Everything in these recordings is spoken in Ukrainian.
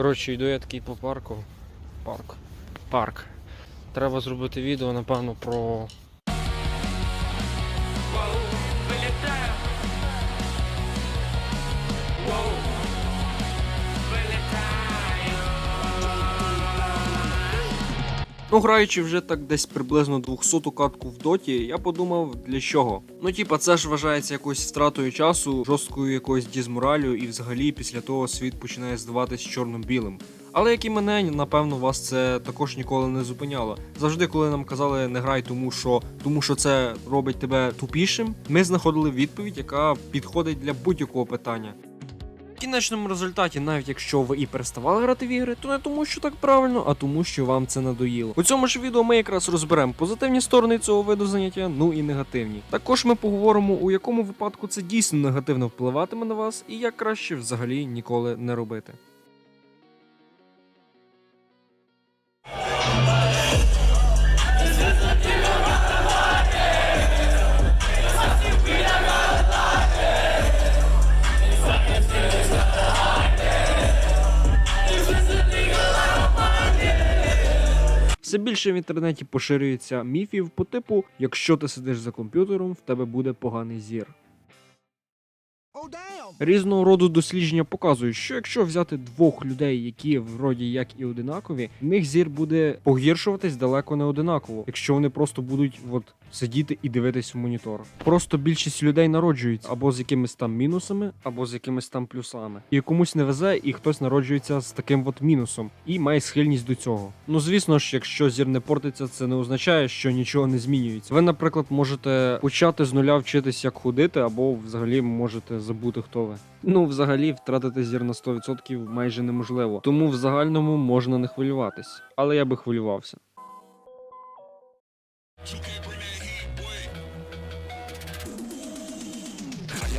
Коротше, йду я такий по парку. Парк. Парк. Треба зробити відео, напевно, про. Ну, граючи вже так десь приблизно 200 катку в доті, я подумав, для чого. Ну, типа, це ж вважається якоюсь втратою часу, жорсткою якоюсь дізморалю, і взагалі після того світ починає здаватись чорно-білим. Але як і мене, напевно, вас це також ніколи не зупиняло. Завжди, коли нам казали не грай, тому що тому що це робить тебе тупішим, ми знаходили відповідь, яка підходить для будь-якого питання. Кінечному результаті, навіть якщо ви і переставали грати в ігри, то не тому, що так правильно, а тому, що вам це надоїло. У цьому ж відео ми якраз розберемо позитивні сторони цього виду заняття, ну і негативні. Також ми поговоримо, у якому випадку це дійсно негативно впливатиме на вас, і як краще взагалі ніколи не робити. Все більше в інтернеті поширюється міфів по типу: якщо ти сидиш за комп'ютером, в тебе буде поганий зір. Різного роду дослідження показують, що якщо взяти двох людей, які вроді як і одинакові, в них зір буде погіршуватись далеко не одинаково, якщо вони просто будуть от сидіти і дивитись в монітор. Просто більшість людей народжуються або з якимись там мінусами, або з якимись там плюсами. І комусь не везе, і хтось народжується з таким от мінусом і має схильність до цього. Ну звісно ж, якщо зір не портиться, це не означає, що нічого не змінюється. Ви, наприклад, можете почати з нуля вчитись, як ходити, або взагалі можете забути, хто ви. Ну, взагалі, втратити зір на 100% майже неможливо. Тому в загальному можна не хвилюватись. Але я би хвилювався.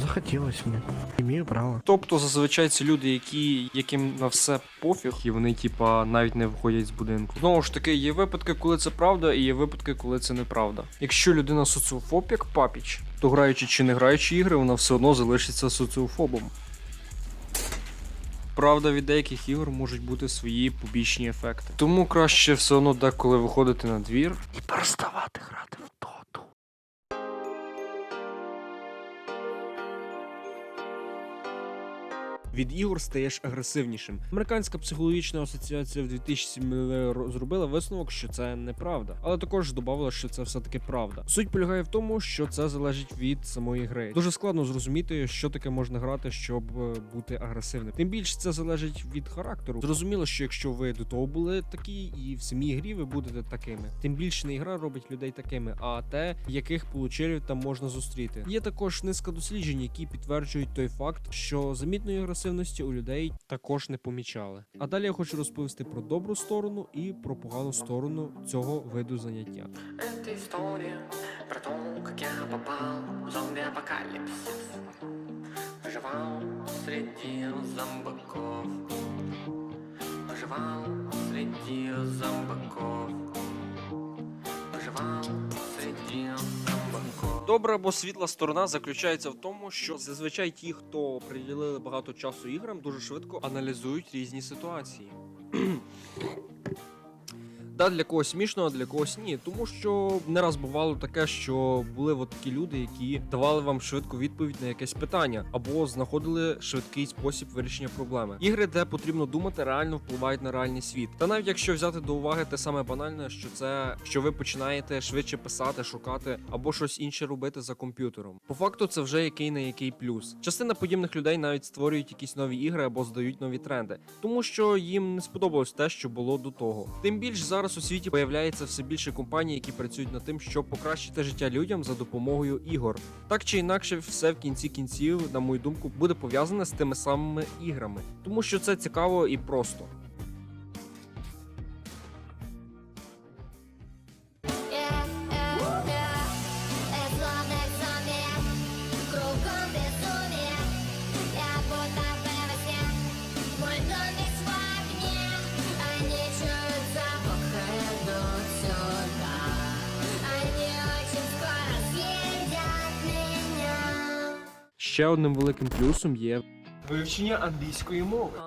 Захотілось мені. Імію право. Тобто зазвичай це люди, які яким на все пофіг, і вони, типа, навіть не виходять з будинку. Знову ж таки, є випадки, коли це правда, і є випадки, коли це неправда. Якщо людина соціофоб, як папіч, то граючи чи не граючи ігри, вона все одно залишиться соціофобом. Правда, від деяких ігор можуть бути свої побічні ефекти. Тому краще все одно деколи виходити на двір І переставати грати від ігор стаєш агресивнішим. Американська психологічна асоціація в 2007 ро- зробила висновок, що це неправда, але також додавала, що це все таки правда. Суть полягає в тому, що це залежить від самої гри. Дуже складно зрозуміти, що таке можна грати, щоб е, бути агресивним. Тим більше це залежить від характеру. Зрозуміло, що якщо ви до того були такі, і в самій грі ви будете такими. Тим більше не ігра робить людей такими, а те, яких получерів там можна зустріти. Є також низка досліджень, які підтверджують той факт, що замітної агресивності у людей також не помічали. А далі я хочу розповісти про добру сторону і про погану сторону цього виду заняття. Это история про то, как я попал в зомби-апокалипсис Выживал среди зомбаков Выживал среди зомбаков Добра або світла сторона заключається в тому, що зазвичай ті, хто приділили багато часу іграм, дуже швидко аналізують різні ситуації. Да, для когось смішно, а для когось ні. Тому що не раз бувало таке, що були от такі люди, які давали вам швидку відповідь на якесь питання, або знаходили швидкий спосіб вирішення проблеми. Ігри, де потрібно думати, реально впливають на реальний світ. Та навіть якщо взяти до уваги те саме банальне, що це що ви починаєте швидше писати, шукати або щось інше робити за комп'ютером. По факту, це вже який на який плюс. Частина подібних людей навіть створюють якісь нові ігри або здають нові тренди, тому що їм не сподобалось те, що було до того. Тим більш зараз у світі появляється все більше компаній, які працюють над тим, щоб покращити життя людям за допомогою ігор. Так чи інакше, все в кінці кінців, на мою думку, буде пов'язане з тими самими іграми, тому що це цікаво і просто. Ще одним великим плюсом є вивчення англійської мови.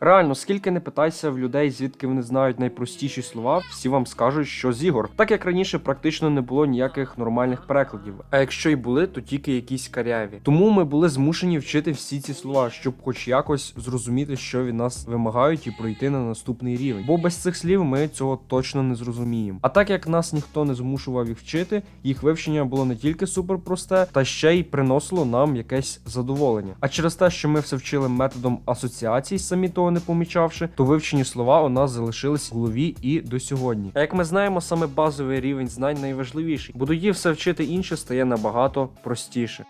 Реально, скільки не питайся в людей, звідки вони знають найпростіші слова, всі вам скажуть, що з ігор. Так як раніше практично не було ніяких нормальних перекладів. А якщо й були, то тільки якісь каряві. Тому ми були змушені вчити всі ці слова, щоб хоч якось зрозуміти, що від нас вимагають, і пройти на наступний рівень. Бо без цих слів ми цього точно не зрозуміємо. А так як нас ніхто не змушував їх вчити, їх вивчення було не тільки супер просте, та ще й приносило нам якесь задоволення. А через те, що ми все вчили методом асоціацій, самі того не помічавши, то вивчені слова у нас залишились в голові і до сьогодні. А як ми знаємо, саме базовий рівень знань найважливіший, бо тоді все вчити інше стає набагато простіше.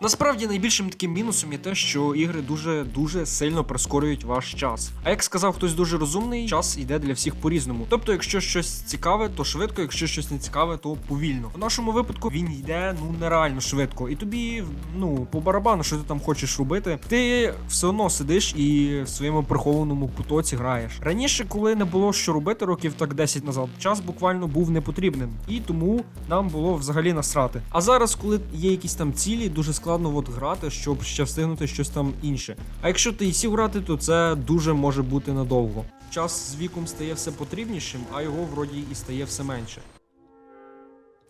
Насправді найбільшим таким мінусом є те, що ігри дуже дуже сильно прискорюють ваш час. А як сказав хтось дуже розумний, час йде для всіх по-різному. Тобто, якщо щось цікаве, то швидко, якщо щось не цікаве, то повільно. В нашому випадку він йде ну нереально швидко. І тобі, ну, по барабану, що ти там хочеш робити, ти все одно сидиш і в своєму прихованому потоці граєш. Раніше, коли не було що робити, років так 10 назад, час буквально був непотрібним, і тому нам було взагалі насрати. А зараз, коли є якісь там цілі, дуже складно от грати, щоб ще встигнути щось там інше. А якщо ти і сів грати, то це дуже може бути надовго. Час з віком стає все потрібнішим, а його вроді і стає все менше.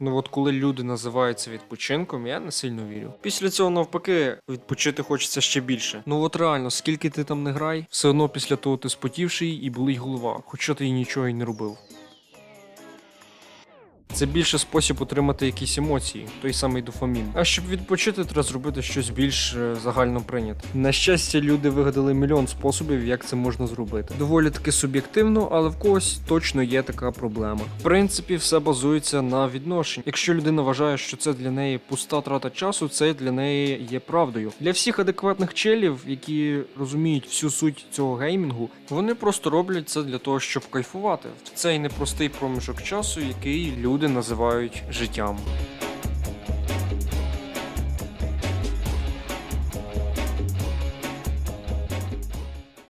Ну от коли люди називаються відпочинком, я не сильно вірю. Після цього навпаки відпочити хочеться ще більше. Ну от реально, скільки ти там не грай, все одно після того ти спотівший і болить голова, хоча ти і нічого й не робив. Це більше спосіб отримати якісь емоції, той самий дофамін. А щоб відпочити, треба зробити щось більш е, загально прийняте. На щастя, люди вигадали мільйон способів, як це можна зробити. Доволі таки суб'єктивно, але в когось точно є така проблема. В принципі, все базується на відношенні. Якщо людина вважає, що це для неї пуста трата часу, це для неї є правдою. Для всіх адекватних челів, які розуміють всю суть цього геймінгу, вони просто роблять це для того, щоб кайфувати в цей непростий проміжок часу, який люди називають життям.